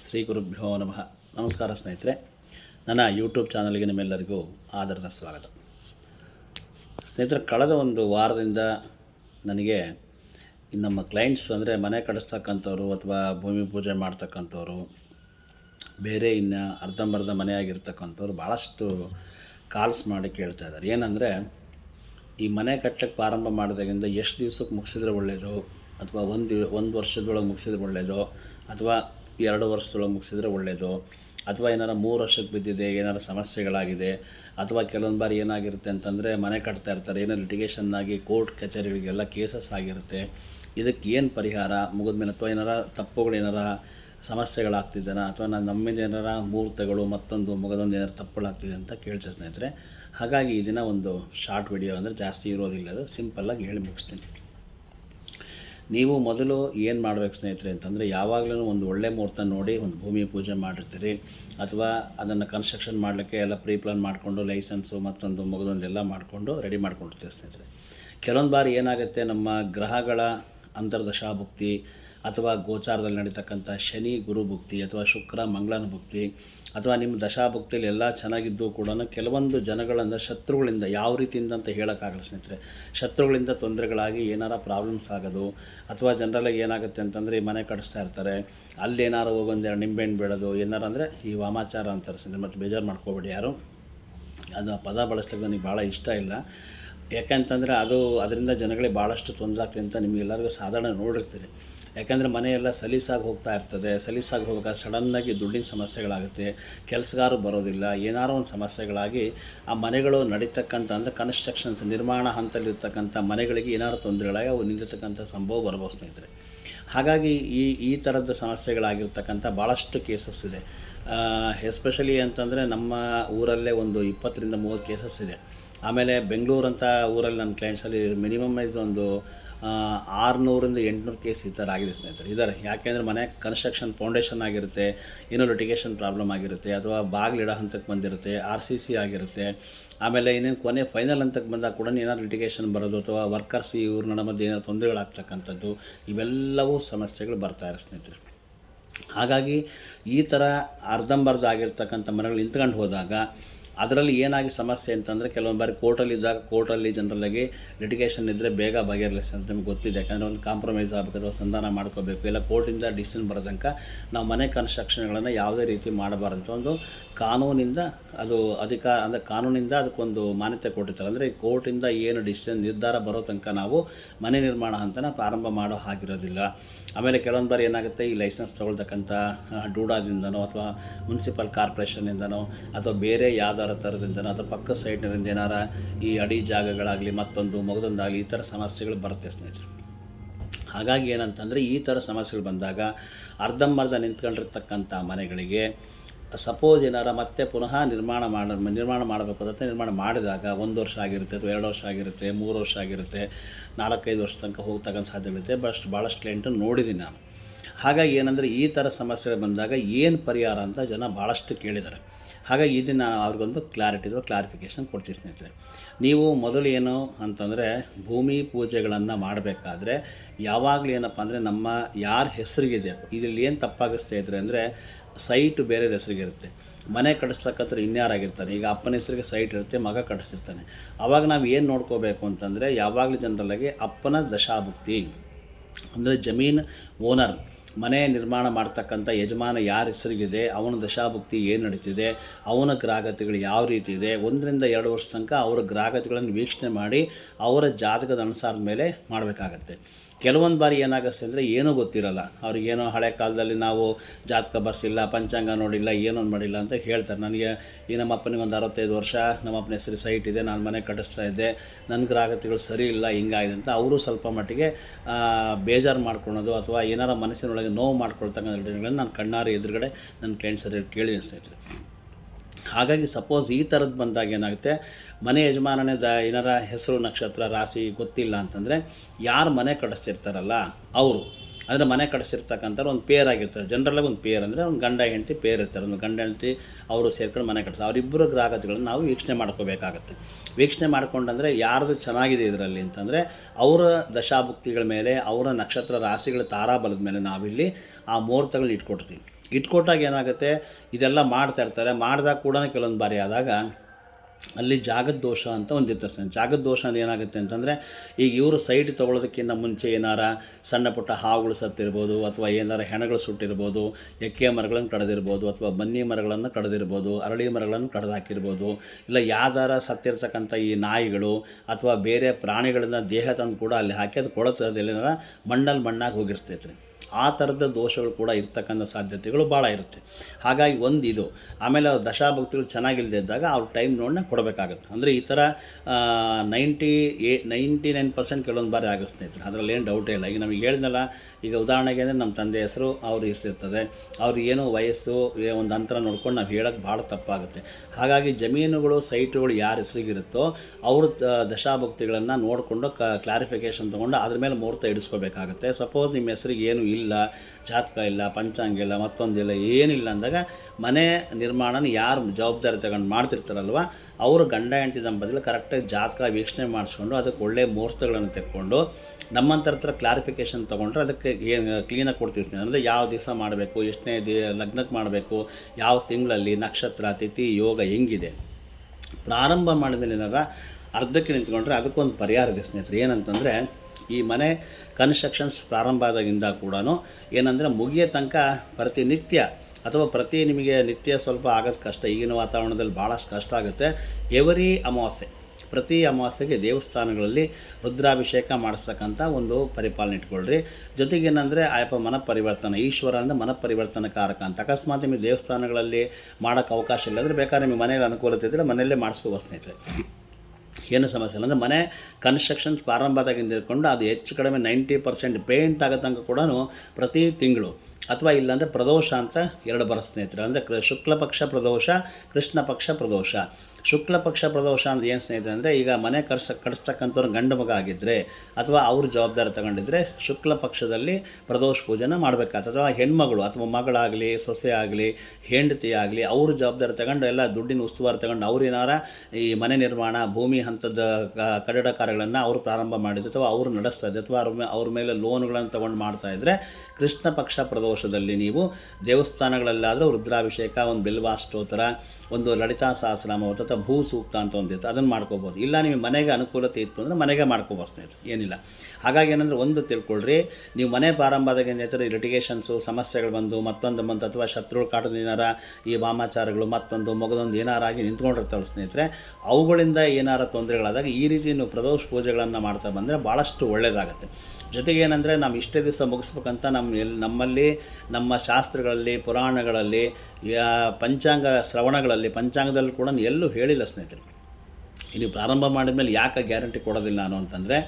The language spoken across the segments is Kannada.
ಶ್ರೀ ಗುರುಭ್ಯೋ ನಮಃ. ನಮಸ್ಕಾರ ಸ್ನೇಹಿತರೆ, ನನ್ನ ಯೂಟ್ಯೂಬ್ ಚಾನಲ್ಗೆ ನಿಮ್ಮೆಲ್ಲರಿಗೂ ಆದರದ ಸ್ವಾಗತ. ಸ್ನೇಹಿತರೆ, ಕಳೆದ ಒಂದು ವಾರದಿಂದ ನನಗೆ ನಮ್ಮ ಕ್ಲೈಂಟ್ಸ್ ಅಂದರೆ ಮನೆ ಕಟ್ಟಿಸ್ತಕ್ಕಂಥವ್ರು ಅಥವಾ ಭೂಮಿ ಪೂಜೆ ಮಾಡ್ತಕ್ಕಂಥವ್ರು, ಬೇರೆ ಇನ್ನು ಅರ್ಧಂಬರ್ಧ ಮನೆಯಾಗಿರ್ತಕ್ಕಂಥವ್ರು ಭಾಳಷ್ಟು ಕಾಲ್ಸ್ ಮಾಡಿ ಕೇಳ್ತಾ ಇದ್ದಾರೆ. ಏನಂದರೆ, ಈ ಮನೆ ಕಟ್ಟಕ್ಕೆ ಪ್ರಾರಂಭ ಮಾಡಿದಾಗಿಂದ ಎಷ್ಟು ದಿವ್ಸಕ್ಕೆ ಮುಗಿಸಿದ್ರೆ ಒಳ್ಳೆಯದು ಅಥವಾ ಒಂದು ಒಂದು ವರ್ಷದೊಳಗೆ ಮುಗಿಸಿದ್ರೆ ಒಳ್ಳೆಯದು ಅಥವಾ ಎರಡು ವರ್ಷದೊಳಗೆ ಮುಗಿಸಿದರೆ ಒಳ್ಳೆಯದು ಅಥವಾ ಏನಾರು ಮೂರು ವರ್ಷಕ್ಕೆ ಬಿದ್ದಿದೆ, ಏನಾರು ಸಮಸ್ಯೆಗಳಾಗಿದೆ, ಅಥವಾ ಕೆಲವೊಂದು ಬಾರಿ ಏನಾಗಿರುತ್ತೆ ಅಂತಂದರೆ ಮನೆ ಕಟ್ತಾ ಇರ್ತಾರೆ ಏನೋ ಲಿಟಿಗೇಷನ್ ಆಗಿ ಕೋರ್ಟ್ ಕಚೇರಿಗಳಿಗೆಲ್ಲ ಕೇಸಸ್ ಆಗಿರುತ್ತೆ. ಇದಕ್ಕೆ ಏನು ಪರಿಹಾರ? ಮುಗಿದ್ಮೇಲೆ ಅಥವಾ ಏನಾರ ತಪ್ಪುಗಳು ಏನಾರ ಸಮಸ್ಯೆಗಳಾಗ್ತಿದ್ದಾನ? ಅಥವಾ ನಾನು ನಮ್ಮಿಂದ ಏನಾರ ಮುಹೂರ್ತಗಳು ಮತ್ತೊಂದು ಮುಗದೊಂದು ಏನಾರು ತಪ್ಪುಗಳಾಗ್ತಿದೆ ಅಂತ ಕೇಳ್ತೇನೆ ಸ್ನೇಹಿತರೆ. ಹಾಗಾಗಿ ಇದನ್ನು ಒಂದು ಶಾರ್ಟ್ ವಿಡಿಯೋ ಅಂದರೆ ಜಾಸ್ತಿ ಇರೋದಿಲ್ಲ, ಅದು ಸಿಂಪಲ್ಲಾಗಿ ಹೇಳಿ ಮುಗಿಸ್ತೀನಿ. ನೀವು ಮೊದಲು ಏನು ಮಾಡಬೇಕು ಸ್ನೇಹಿತರೆ ಅಂತಂದರೆ ಯಾವಾಗಲೂ ಒಂದು ಒಳ್ಳೆ ಮುಹೂರ್ತ ನೋಡಿ ಒಂದು ಭೂಮಿ ಪೂಜೆ ಮಾಡಿರ್ತೀರಿ. ಅಥವಾ ಅದನ್ನು ಕನ್ಸ್ಟ್ರಕ್ಷನ್ ಮಾಡಲಿಕ್ಕೆ ಎಲ್ಲ ಪ್ರೀ ಪ್ಲಾನ್ ಮಾಡಿಕೊಂಡು ಲೈಸೆನ್ಸು ಮತ್ತೊಂದು ಮಗದೊಂದು ಎಲ್ಲ ಮಾಡಿಕೊಂಡು ರೆಡಿ ಮಾಡ್ಕೊಂಡಿರ್ತೀವಿ ಸ್ನೇಹಿತರೆ. ಕೆಲವೊಂದು ಬಾರಿ ಏನಾಗುತ್ತೆ, ನಮ್ಮ ಗ್ರಹಗಳ ಅಂತರ್ದಶಾಭುಕ್ತಿ ಅಥವಾ ಗೋಚಾರದಲ್ಲಿ ನಡೀತಕ್ಕಂಥ ಶನಿ, ಗುರು ಭುಕ್ತಿ ಅಥವಾ ಶುಕ್ರ, ಮಂಗಳನ ಭುಕ್ತಿ ಅಥವಾ ನಿಮ್ಮ ದಶಾಭುಕ್ತಿಯಲ್ಲಿ ಎಲ್ಲ ಚೆನ್ನಾಗಿದ್ದು ಕೂಡ ಕೆಲವೊಂದು ಜನಗಳಿಂದ ಶತ್ರುಗಳಿಂದ ಯಾವ ರೀತಿಯಿಂದ ಅಂತ ಹೇಳೋಕ್ಕಾಗಲ್ಲ ಸ್ನೇಹಿತರೆ. ಶತ್ರುಗಳಿಂದ ತೊಂದರೆಗಳಾಗಿ ಏನಾರ ಪ್ರಾಬ್ಲಮ್ಸ್ ಆಗೋದು ಅಥವಾ ಜನರಲ್ಲಿ ಏನಾಗುತ್ತೆ ಅಂತಂದರೆ ಈ ಮನೆ ಕಡಿಸ್ತಾ ಇರ್ತಾರೆ. ಅಲ್ಲಿ ಏನಾರು ಹೋಗೊಂದೆರಡು ನಿಂಬೆಹಣ್ಣು ಬೀಳೋದು ಏನಾರು ಅಂದರೆ ಈ ವಾಮಾಚಾರ ಅಂತಾರೆ ಸ್ನೇಹಿತರೆ. ಮತ್ತು ಬೇಜಾರು ಮಾಡ್ಕೋಬೇಡಿ ಯಾರು. ಅದು ಆ ಪದ ಬಳಸ್ಲಿಕ್ಕೆ ನನಗೆ ಭಾಳ ಇಷ್ಟ ಇಲ್ಲ. ಯಾಕಂತಂದರೆ ಅದು ಅದರಿಂದ ಜನಗಳಿಗೆ ಭಾಳಷ್ಟು ತೊಂದರೆ ಆಗ್ತದೆ ಅಂತ ನಿಮಗೆಲ್ಲರಿಗೂ ಸಾಧಾರಣ ನೋಡಿರ್ತೀರಿ. ಯಾಕಂದರೆ ಮನೆಯೆಲ್ಲ ಸಲೀಸಾಗಿ ಹೋಗ್ತಾ ಇರ್ತದೆ, ಸಲೀಸಾಗಿ ಹೋಗ್ಬೇಕಾದ್ರೆ ಸಡನ್ನಾಗಿ ದುಡ್ಡಿನ ಸಮಸ್ಯೆಗಳಾಗುತ್ತೆ ಕೆಲಸಗಾರರು ಬರೋದಿಲ್ಲ, ಏನಾರೋ ಒಂದು ಸಮಸ್ಯೆಗಳಾಗಿ ಆ ಮನೆಗಳು ನಡೀತಕ್ಕಂಥ ಅಂದರೆ ಕನ್ಸ್ಟ್ರಕ್ಷನ್ಸ್ ನಿರ್ಮಾಣ ಹಂತದಲ್ಲಿರ್ತಕ್ಕಂಥ ಮನೆಗಳಿಗೆ ಏನಾದರೂ ತೊಂದರೆಗಳಾಗಿ ಅವು ನಿಂದಿರ್ತಕ್ಕಂಥ ಸಂಭವ ಬರಬಹುದು ಸ್ನೇಹಿತರೆ. ಹಾಗಾಗಿ ಈ ಈ ಥರದ ಸಮಸ್ಯೆಗಳಾಗಿರ್ತಕ್ಕಂಥ ಭಾಳಷ್ಟು ಕೇಸಸ್ ಇದೆ. ಎಸ್ಪೆಷಲಿ ಅಂತಂದರೆ ನಮ್ಮ ಊರಲ್ಲೇ ಒಂದು ಇಪ್ಪತ್ತರಿಂದ ಮೂವತ್ತು ಕೇಸಸ್ ಇದೆ. ಆಮೇಲೆ ಬೆಂಗಳೂರು ಅಂತ ಊರಲ್ಲಿ ನನ್ನ ಕ್ಲೈಂಟ್ಸಲ್ಲಿ ಮಿನಿಮಮ್ ಐಸ್ ಒಂದು ಆರುನೂರಿಂದ ಎಂಟುನೂರು ಕೇಸ್ ಈ ಥರ ಆಗಿದೆ ಸ್ನೇಹಿತರೆ. ಇದ್ದಾರೆ ಯಾಕೆಂದರೆ ಮನೆ ಕನ್ಸ್ಟ್ರಕ್ಷನ್ ಫೌಂಡೇಶನ್ ಆಗಿರುತ್ತೆ, ಏನೋ ಲಿಟಿಗೇಷನ್ ಪ್ರಾಬ್ಲಮ್ ಆಗಿರುತ್ತೆ, ಅಥವಾ ಬಾಗಿಲಿಡೋ ಹಂತಕ್ಕೆ ಬಂದಿರುತ್ತೆ ಆರ್ ಸಿ ಸಿ ಆಗಿರುತ್ತೆ. ಆಮೇಲೆ ಇನ್ನೇನು ಕೊನೆ ಫೈನಲ್ ಹಂತಕ್ಕೆ ಬಂದಾಗ ಕೂಡ ಏನಾದ್ರು ಲಿಟಿಗೇಷನ್ ಬರೋದು, ಅಥವಾ ವರ್ಕರ್ಸ್ ಇವ್ರ ನಡ ಮಧ್ಯೆ ಏನಾದ್ರು ತೊಂದರೆಗಳಾಗ್ತಕ್ಕಂಥದ್ದು ಇವೆಲ್ಲವೂ ಸಮಸ್ಯೆಗಳು ಬರ್ತಾ ಇರೋ ಸ್ನೇಹಿತರೆ. ಹಾಗಾಗಿ ಈ ಥರ ಅರ್ಧಂಬರ್ಧ ಆಗಿರ್ತಕ್ಕಂಥ ಮನೆಗಳು ನಿಂತ್ಕೊಂಡು ಹೋದಾಗ ಅದರಲ್ಲಿ ಏನಾಗಿ ಸಮಸ್ಯೆ ಅಂತಂದರೆ ಕೆಲವೊಂದು ಬಾರಿ ಕೋರ್ಟಲ್ಲಿ ಇದ್ದಾಗ ಕೋರ್ಟಲ್ಲಿ ಜನರಲ್ಲಾಗಿ ಲಿಟಿಗೇಷನ್ ಇದ್ದರೆ ಬೇಗ ಬಗೆಹರಿಲ್ಲ ಅಂತ ನಿಮ್ಗೆ ಗೊತ್ತಿದೆ. ಯಾಕಂದರೆ ಒಂದು ಕಾಂಪ್ರಮೈಸ್ ಆಗಬೇಕು ಅಥವಾ ಸಂಧಾನ ಮಾಡ್ಕೋಬೇಕು. ಇಲ್ಲ ಕೋರ್ಟಿಂದ ಡಿಸಿಷನ್ ಬರೋ ತನಕ ನಾವು ಮನೆ ಕನ್ಸ್ಟ್ರಕ್ಷನ್ಗಳನ್ನು ಯಾವುದೇ ರೀತಿ ಮಾಡಬಾರ್ದು. ಒಂದು ಕಾನೂನಿಂದ ಅದು ಅಧಿಕಾರ ಅಂದರೆ ಕಾನೂನಿಂದ ಅದಕ್ಕೊಂದು ಮಾನ್ಯತೆ ಕೊಟ್ಟಿರ್ತಾರೆ. ಅಂದರೆ ಕೋರ್ಟಿಂದ ಏನು ಡಿಸಿಷನ್, ನಿರ್ಧಾರ ಬರೋ ತನಕ ನಾವು ಮನೆ ನಿರ್ಮಾಣ ಹಂತನ ಪ್ರಾರಂಭ ಮಾಡೋ ಹಾಗಿರೋದಿಲ್ಲ. ಆಮೇಲೆ ಕೆಲವೊಂದು ಬಾರಿ ಏನಾಗುತ್ತೆ, ಈ ಲೈಸೆನ್ಸ್ ತೊಗೊಳ್ತಕ್ಕಂಥ ಡೂಡಾದಿಂದನೋ ಅಥವಾ ಮುನ್ಸಿಪಲ್ ಕಾರ್ಪೊರೇಷನಿಂದನೋ ಅಥವಾ ಬೇರೆ ಯಾವ್ದಾರ ಥರದಿಂದನೋ ಅಥವಾ ಪಕ್ಕ ಸೈಡ್ನಿಂದ ಏನಾರ ಈ ಅಡಿ ಜಾಗಗಳಾಗಲಿ ಮತ್ತೊಂದು ಮಗದೊಂದಾಗಲಿ ಈ ಥರ ಸಮಸ್ಯೆಗಳು ಬರುತ್ತೆ ಸ್ನೇಹಿತರೆ. ಹಾಗಾಗಿ ಏನಂತಂದರೆ ಈ ಥರ ಸಮಸ್ಯೆಗಳು ಬಂದಾಗ ಅರ್ಧಂಬರ್ಧ ನಿಂತ್ಕೊಂಡಿರ್ತಕ್ಕಂಥ ಮನೆಗಳಿಗೆ ಸಪೋಸ್ ಏನಾರ ಮತ್ತೆ ಪುನಃ ನಿರ್ಮಾಣ ಮಾಡ, ನಿರ್ಮಾಣ ಮಾಡಬೇಕಾದ್ರೆ ನಿರ್ಮಾಣ ಮಾಡಿದಾಗ ಒಂದು ವರ್ಷ ಆಗಿರುತ್ತೆ ಅಥವಾ ಎರಡು ವರ್ಷ ಆಗಿರುತ್ತೆ, ಮೂರು ವರ್ಷ ಆಗಿರುತ್ತೆ, ನಾಲ್ಕೈದು ವರ್ಷ ತನಕ ಹೋಗ್ತಕ್ಕಂಥ ಸಾಧ್ಯವಿರುತ್ತೆ ಬಟ್ ಭಾಳಷ್ಟು ಕ್ಲೈಂಟು ನೋಡಿದ್ದೀನಿ ನಾನು. ಹಾಗಾಗಿ ಏನಂದರೆ ಈ ಥರ ಸಮಸ್ಯೆಗಳು ಬಂದಾಗ ಏನು ಪರಿಹಾರ ಅಂತ ಜನ ಭಾಳಷ್ಟು ಕೇಳಿದ್ದಾರೆ. ಹಾಗಾಗಿ ಇದನ್ನು ನಾನು ಅವ್ರಿಗೊಂದು ಕ್ಲಾರಿಟಿ ಅಥವಾ ಕ್ಲಾರಿಫಿಕೇಷನ್ ಕೊಡ್ತೀನಿ ಸ್ನೇಹಿತರೆ. ನೀವು ಮೊದಲು ಏನು ಅಂತಂದರೆ ಭೂಮಿ ಪೂಜೆಗಳನ್ನು ಮಾಡಬೇಕಾದ್ರೆ ಯಾವಾಗಲೂ ಏನಪ್ಪ ಅಂದರೆ ನಮ್ಮ ಯಾರ ಹೆಸರಿಗಿದೆ, ಇದರಲ್ಲಿ ಏನು ತಪ್ಪಾಗಿಸ್ತಾ ಇದ್ರೆ ಅಂದರೆ ಸೈಟ್ ಬೇರೆ ಹೆಸರಿಗೆ ಇರುತ್ತೆ. ಮನೆ ಕಟ್ಟಿಸ್ತಕ್ಕಂಥ ಇನ್ಯಾರಾಗಿರ್ತಾರೆ ಈಗ ಅಪ್ಪನ ಹೆಸರಿಗೆ ಸೈಟ್ ಇರುತ್ತೆ, ಮಗ ಕಟ್ಟಿಸಿರ್ತಾನೆ ಆವಾಗ ನಾವು ಏನು ನೋಡ್ಕೋಬೇಕು ಅಂತಂದರೆ, ಯಾವಾಗಲೂ ಜನರಲ್ಲಾಗಿ ಅಪ್ಪನ ದಶಾಭುಕ್ತಿ. ಅಂದರೆ ಜಮೀನು ಓನರ್, ಮನೆ ನಿರ್ಮಾಣ ಮಾಡ್ತಕ್ಕಂಥ ಯಜಮಾನ ಯಾರ ಹೆಸರಿಗಿದೆ, ಅವನ ದಶಾಭುಕ್ತಿ ಏನು ನಡೀತಿದೆ, ಅವನ ಗ್ರಾಹಕತೆಗಳು ಯಾವ ರೀತಿ ಇದೆ, ಒಂದರಿಂದ ಎರಡು ವರ್ಷ ತನಕ ಅವರ ಗ್ರಾಹಕತೆಗಳನ್ನು ವೀಕ್ಷಣೆ ಮಾಡಿ ಅವರ ಜಾತಕದ ಅನುಸಾರದ ಮೇಲೆ ಮಾಡಬೇಕಾಗತ್ತೆ. ಕೆಲವೊಂದು ಬಾರಿ ಏನಾಗುತ್ತೆ ಅಂದರೆ ಏನೂ ಗೊತ್ತಿರಲ್ಲ. ಅವ್ರಿಗೇನೋ ಹಳೆ ಕಾಲದಲ್ಲಿ ನಾವು ಜಾತಕ ಬರ್ಸಿಲ್ಲ, ಪಂಚಾಂಗ ನೋಡಿಲ್ಲ ಏನೊಂದು ಮಾಡಿಲ್ಲ ಅಂತ ಹೇಳ್ತಾರೆ. ನನಗೆ ಈ ನಮ್ಮ ಅಪ್ಪನಿಗೆ ಒಂದು ಅರವತ್ತೈದು ವರ್ಷ, ನಮ್ಮ ಅಪ್ಪನ ಹೆಸರು ಸೈಟ್ ಇದೆ, ನಾನು ಮನೆ ಕಟ್ಟಿಸ್ತಾ ಇದ್ದೆ ನನ್ನ ಗ್ರಾಹಕತೆಗಳು ಸರಿ ಇಲ್ಲ, ಹಿಂಗಾಗಿದೆ ಅಂತ ಅವರು ಸ್ವಲ್ಪ ಮಟ್ಟಿಗೆ ಬೇಜಾರು ಮಾಡ್ಕೊಳ್ಳೋದು ಅಥವಾ ಏನಾರ ಮನಸ್ಸಿನೊಳಗೆ ನೋವು ಮಾಡ್ಕೊಳ್ತಕ್ಕಂಥ ಘಟನೆಗಳನ್ನು ನಾನು ಕಣ್ಣಾರು ಎದುರುಗಡೆ ನನ್ನ ಕ್ಲೈಂಟ್ಸ್ ಕೇಳಿ ಸ್ನೇಹಿತರೆ ಹಾಗಾಗಿ ಸಪೋಸ್ ಈ ಥರದ್ದು ಬಂದಾಗ ಏನಾಗುತ್ತೆ, ಮನೆ ಯಜಮಾನನೇ ದ ಏನಾರ ಹೆಸರು, ನಕ್ಷತ್ರ, ರಾಶಿ ಗೊತ್ತಿಲ್ಲ ಅಂತಂದರೆ ಯಾರು ಮನೆ ಕಟ್ಟಿಸ್ತಿರ್ತಾರಲ್ಲ ಅವರು. ಅಂದರೆ ಮನೆ ಕಟ್ಟಿಸಿರ್ತಕ್ಕಂಥವ್ರು ಒಂದು ಪೇರ್ ಆಗಿರ್ತಾರೆ. ಜನರಲ್ಲಾಗಿ ಒಂದು ಪೇರ್ ಅಂದರೆ ಒಂದು ಗಂಡ, ಹೆಂಡತಿ ಪೇರ್ ಇರ್ತಾರೆ. ಒಂದು ಗಂಡ, ಹೆಂಡತಿ ಅವರು ಸೇರ್ಕೊಂಡು ಮನೆ ಕಟ್ತಾರೆ ಅವರಿಬ್ಬರು ಗ್ರಾಹಕತೆಗಳನ್ನು ನಾವು ವೀಕ್ಷಣೆ ಮಾಡ್ಕೋಬೇಕಾಗತ್ತೆ. ವೀಕ್ಷಣೆ ಮಾಡ್ಕೊಂಡಂದರೆ ಯಾರ್ದು ಚೆನ್ನಾಗಿದೆ ಇದರಲ್ಲಿ ಅಂತಂದರೆ ಅವರ ದಶಾಭುಕ್ತಿಗಳ ಮೇಲೆ, ಅವರ ನಕ್ಷತ್ರ ರಾಶಿಗಳ ತಾರಾಬಲದ ಮೇಲೆ ನಾವಿಲ್ಲಿ ಆ ಮುಹೂರ್ತಗಳನ್ನ ಇಟ್ಕೊಡ್ತೀವಿ ಇಟ್ಕೊಟ್ಟಾಗ ಏನಾಗುತ್ತೆ? ಇದೆಲ್ಲ ಮಾಡ್ತಾ ಇರ್ತಾರೆ. ಮಾಡಿದಾಗ ಕೂಡ ಕೆಲವೊಂದು ಬಾರಿ ಆದಾಗ ಅಲ್ಲಿ ಜಾಗದ ದೋಷ ಅಂತ ಒಂದಿರ್ತದೆ. ಜಾಗದ ದೋಷ ಅಂದ್ರೆ ಏನಾಗುತ್ತೆ ಅಂತಂದರೆ, ಈಗ ಇವರು ಸೈಟ್ ತೊಗೊಳೋದಕ್ಕಿಂತ ಮುಂಚೆ ಏನಾರ ಸಣ್ಣ ಪುಟ್ಟ ಹಾವುಗಳು ಸತ್ತಿರ್ಬೋದು, ಅಥವಾ ಏನಾರ ಹೆಣಗಳು ಸುಟ್ಟಿರ್ಬೋದು, ಎಕ್ಕೆ ಮರಗಳನ್ನು ಕಡ್ದಿರ್ಬೋದು, ಅಥವಾ ಬನ್ನಿ ಮರಗಳನ್ನು ಕಡ್ದಿರ್ಬೋದು, ಅರಳಿ ಮರಗಳನ್ನು ಕಡ್ದು ಇಲ್ಲ ಯಾವ್ದಾರ ಸತ್ತಿರ್ತಕ್ಕಂಥ ಈ ನಾಯಿಗಳು ಅಥವಾ ಬೇರೆ ಪ್ರಾಣಿಗಳನ್ನ ದೇಹ ತಂದು ಕೂಡ ಅಲ್ಲಿ ಹಾಕಿ ಅದು ಏನಾರ ಮಣ್ಣಲ್ಲಿ ಮಣ್ಣಾಗಿ ಹೋಗಿರ್ತೈತ್ರಿ ಆ ಥರದ ದೋಷಗಳು ಕೂಡ ಇರ್ತಕ್ಕಂಥ ಸಾಧ್ಯತೆಗಳು ಭಾಳ ಇರುತ್ತೆ. ಹಾಗಾಗಿ ಒಂದು ಇದು ಆಮೇಲೆ ಅವ್ರ ದಶಾಭಕ್ತಿಗಳು ಚೆನ್ನಾಗಿಲ್ಲದೆ ಇದ್ದಾಗ ಅವ್ರ ಟೈಮ್ ನೋಡನ್ನ ಕೊಡಬೇಕಾಗುತ್ತೆ. ಅಂದರೆ ಈ ಥರ ನೈಂಟಿ ಏ ನೈಂಟಿ ನೈನ್ ಪರ್ಸೆಂಟ್ ಕೆಲವೊಂದು ಬಾರಿ ಆಗುತ್ತೆ ಸ್ನೇಹಿತರೆ. ಅದರಲ್ಲಿ ಏನು ಡೌಟೇ ಇಲ್ಲ. ಈಗ ನಮಗೆ ಹೇಳಿದ್ನಲ್ಲ ಈಗ ಉದಾಹರಣೆಗೆ ಅಂದರೆ ನಮ್ಮ ತಂದೆ ಹೆಸರು ಅವ್ರು ಹೆಸರಿರ್ತದೆ. ಅವ್ರಿಗೆ ಏನೋ ವಯಸ್ಸು ಒಂದು ಅಂತರ ನೋಡ್ಕೊಂಡು ನಾವು ಹೇಳೋಕ್ಕೆ ಭಾಳ ತಪ್ಪಾಗುತ್ತೆ. ಹಾಗಾಗಿ ಜಮೀನುಗಳು, ಸೈಟುಗಳು ಯಾರ ಹೆಸರಿಗಿರುತ್ತೋ ಅವ್ರ ದಶಾಭಕ್ತಿಗಳನ್ನು ನೋಡಿಕೊಂಡು ಕ ಕ್ಲಾರಿಫಿಕೇಷನ್ ತೊಗೊಂಡು ಅದ್ರ ಮೇಲೆ ಮುಹೂರ್ತ ಇಡಿಸ್ಕೋಬೇಕಾಗುತ್ತೆ. ಸಪೋಸ್ ನಿಮ್ಮ ಹೆಸರಿಗೆ ಏನೂ ಇಲ್ಲ, ಜಾತಕ ಇಲ್ಲ, ಪಂಚಾಂಗ ಇಲ್ಲ ಮತ್ತೊಂದಿಲ್ಲ ಏನಿಲ್ಲ ಅಂದಾಗ ಮನೆ ನಿರ್ಮಾಣನ ಯಾರು ಜವಾಬ್ದಾರಿ ತಗೊಂಡು ಮಾಡ್ತಿರ್ತಾರಲ್ವ, ಅವರು ಗಂಡ ಹೆಂಡತಿ ದಂಪತಿಗಳು ಕರೆಕ್ಟಾಗಿ ಜಾತಕ ವೀಕ್ಷಣೆ ಮಾಡಿಸ್ಕೊಂಡು ಅದಕ್ಕೆ ಒಳ್ಳೆಯ ಮುಹೂರ್ತಗಳನ್ನು ತೆಕ್ಕೊಂಡು ನಮ್ಮಂಥರ ಹತ್ರ ಕ್ಲಾರಿಫಿಕೇಷನ್ ತೊಗೊಂಡ್ರೆ ಅದಕ್ಕೆ ಏನು ಕ್ಲೀನಾಗಿ ಕೊಡ್ತಿರ್ತೀನಿ ಅಂದರೆ ಯಾವ ದಿವಸ ಮಾಡಬೇಕು, ಎಷ್ಟನೇ ದಿ ಲಗ್ನಕ್ಕೆ ಮಾಡಬೇಕು, ಯಾವ ತಿಂಗಳಲ್ಲಿ ನಕ್ಷತ್ರ, ತಿಥಿ, ಯೋಗ ಹೆಂಗಿದೆ. ಪ್ರಾರಂಭ ಮಾಡಿದ್ಮೇಲೆ ಏನಾರ ಅರ್ಧಕ್ಕೆ ನಿಂತ್ಕೊಂಡ್ರೆ ಅದಕ್ಕೊಂದು ಪರಿಹಾರ ಇದೆ ಸ್ನೇಹಿತರೆ. ಏನಂತಂದರೆ ಈ ಮನೆ ಕನ್ಸ್ಟ್ರಕ್ಷನ್ಸ್ ಪ್ರಾರಂಭ ಆದಾಗಿಂದ ಕೂಡ ಏನಂದರೆ ಮುಗಿಯೋ ತನಕ ಪ್ರತಿನಿತ್ಯ ಅಥವಾ ಪ್ರತಿ ನಿಮಗೆ ನಿತ್ಯ ಸ್ವಲ್ಪ ಆಗೋದು ಕಷ್ಟ, ಈಗಿನ ವಾತಾವರಣದಲ್ಲಿ ಭಾಳಷ್ಟು ಕಷ್ಟ ಆಗುತ್ತೆ. ಎವರಿ ಅಮಾವಾಸ್ಯೆ. ಪ್ರತಿ ಅಮಾವಾಸ್ಯೆಗೆ ದೇವಸ್ಥಾನಗಳಲ್ಲಿ ರುದ್ರಾಭಿಷೇಕ ಮಾಡಿಸ್ತಕ್ಕಂಥ ಒಂದು ಪರಿಪಾಲನೆ ಇಟ್ಕೊಳ್ರಿ. ಜೊತೆಗೆ ಏನಂದರೆ, ಆಯಪ್ಪ ಮನ ಪರಿವರ್ತನೆ ಈಶ್ವರ ಅಂದರೆ ಮನ ಪರಿವರ್ತನ ಕಾರಕ ಅಂತ. ಅಕಸ್ಮಾತ್ ನಿಮಗೆ ದೇವಸ್ಥಾನಗಳಲ್ಲಿ ಮಾಡೋಕ್ಕೆ ಅವಕಾಶ ಇಲ್ಲ ಅಂದರೆ ಬೇಕಾದ್ರೆ ನಿಮ್ಮ ಮನೇಲಿ ಅನುಕೂಲತೆ ಇದ್ದರೆ ಮನೆಯಲ್ಲೇ ಮಾಡಿಸ್ಕೋ ಸ್ನೇಹಿತರೆ. ಏನು ಸಮಸ್ಯೆ ಇಲ್ಲ ಅಂದರೆ ಮನೆ ಕನ್ಸ್ಟ್ರಕ್ಷನ್ ಪ್ರಾರಂಭದಾಗಿಂದ ಹಿಡ್ಕೊಂಡು ಅದು ಹೆಚ್ಚು ಕಡಿಮೆ ನೈಂಟಿ ಪರ್ಸೆಂಟ್ ಪೇಂಟ್ ಆಗೋ ತನಕ ಕೂಡ ಪ್ರತಿ ತಿಂಗಳು ಅಥವಾ ಇಲ್ಲಾಂದರೆ ಪ್ರದೋಷ ಅಂತ ಎರಡು ಬರೋ ಸ್ನೇಹಿತರೆ. ಅಂದರೆ ಶುಕ್ಲ ಪಕ್ಷ ಪ್ರದೋಷ, ಕೃಷ್ಣ ಪಕ್ಷ ಪ್ರದೋಷ. ಶುಕ್ಲ ಪಕ್ಷ ಪ್ರದೋಷ ಅಂದರೆ ಏನು ಸ್ನೇಹಿತರೆ ಅಂದರೆ ಈಗ ಮನೆ ಕರ್ಸ, ಕಟ್ಸ್ತಕ್ಕಂಥವ್ರು ಗಂಡು ಮಗ ಆಗಿದ್ದರೆ ಅಥವಾ ಅವ್ರ ಜವಾಬ್ದಾರಿ ತಗೊಂಡಿದ್ರೆ ಶುಕ್ಲ ಪಕ್ಷದಲ್ಲಿ ಪ್ರದೋಷ ಪೂಜೆನ ಮಾಡಬೇಕಾಗ್ತದೆ. ಅಥವಾ ಹೆಣ್ಮಗಳು ಅಥವಾ ಮಗಳಾಗಲಿ ಸೊಸೆ ಆಗಲಿ ಹೆಂಡತಿ ಆಗಲಿ ಅವ್ರ ಜವಾಬ್ದಾರಿ ತಗೊಂಡು ಎಲ್ಲ ದುಡ್ಡಿನ ಉಸ್ತುವಾರಿ ತಗೊಂಡು ಅವ್ರೇನಾರ ಈ ಮನೆ ನಿರ್ಮಾಣ, ಭೂಮಿ ಹಂತದ ಕಟ್ಟಡ ಕಾರ್ಯಗಳನ್ನು ಅವರು ಪ್ರಾರಂಭ ಮಾಡಿದ್ರು ಅಥವಾ ಅವರು ನಡೆಸ್ತಾ ಇದ್ದೆ ಅಥವಾ ಅವ್ರ ಅವ್ರ ಮೇಲೆ ಲೋನ್ಗಳನ್ನು ತಗೊಂಡು ಮಾಡ್ತಾ ಇದ್ದರೆ ಕೃಷ್ಣ ಪಕ್ಷ ಪ್ರದೋಷದಲ್ಲಿ ನೀವು ದೇವಸ್ಥಾನಗಳಲ್ಲಾದರೂ ರುದ್ರಾಭಿಷೇಕ, ಒಂದು ಬಿಲ್ವಾಷ್ಟೋತ್ತರ, ಒಂದು ಲಲಿತಾ ಸಹಸ್ರನಾಮ ಅಥವಾ ಭೂ ಸೂಕ್ತ ಅಂತ ಒಂದಿತ್ತು ಅದನ್ನು ಮಾಡ್ಕೋಬೋದು. ಇಲ್ಲ ನೀವು ಮನೆಗೆ ಅನುಕೂಲತೆ ಇತ್ತು ಅಂದರೆ ಮನೆಗೆ ಮಾಡ್ಕೋಬೋದು ಸ್ನೇಹಿತರು ಏನಿಲ್ಲ. ಹಾಗಾಗಿ ಏನಂದರೆ ಒಂದು ತಿಳ್ಕೊಳ್ರಿ, ನೀವು ಮನೆ ಪ್ರಾರಂಭದಾಗ ಏನಾಯ್ತಾರೆ ಲಿಟಿಗೇಷನ್ಸು ಸಮಸ್ಯೆಗಳು ಬಂದು ಮತ್ತೊಂದು ಬಂತು ಅಥವಾ ಶತ್ರುಗಳು ಕಾಟದ ಏನಾರ ಈ ವಾಮಾಚಾರಗಳು ಮತ್ತೊಂದು ಮಗದೊಂದು ಏನಾರಾಗಿ ನಿಂತ್ಕೊಂಡಿರ್ತಾವೆ ಸ್ನೇಹಿತರೆ, ಅವುಗಳಿಂದ ಏನಾರ ತೊಂದರೆಗಳಾದಾಗ ಈ ರೀತಿ ನೀವು ಪ್ರದೋಷ ಪೂಜೆಗಳನ್ನು ಮಾಡ್ತಾ ಬಂದರೆ ಭಾಳಷ್ಟು ಒಳ್ಳೆಯದಾಗುತ್ತೆ ಜೊತೆಗೆ ಏನಂದರೆ, ನಾವು ಇಷ್ಟೇ ದಿವಸ ಮುಗಿಸ್ಬೇಕಂತ ನಮ್ಮ ಎಲ್ಲಿ ನಮ್ಮಲ್ಲಿ ನಮ್ಮ ಶಾಸ್ತ್ರಗಳಲ್ಲಿ ಪುರಾಣಗಳಲ್ಲಿ ಪಂಚಾಂಗ ಶ್ರವಣಗಳಲ್ಲಿ ಪಂಚಾಂಗದಲ್ಲಿ ಕೂಡ ಎಲ್ಲೂ ಹೇಳಿಲ್ಲ ಸ್ನೇಹಿತರೆ. ನೀವು ಪ್ರಾರಂಭ ಮಾಡಿದ ಮೇಲೆ ಯಾಕೆ ಗ್ಯಾರಂಟಿ ಕೊಡೋದಿಲ್ಲ ನಾನು ಅಂತಂದರೆ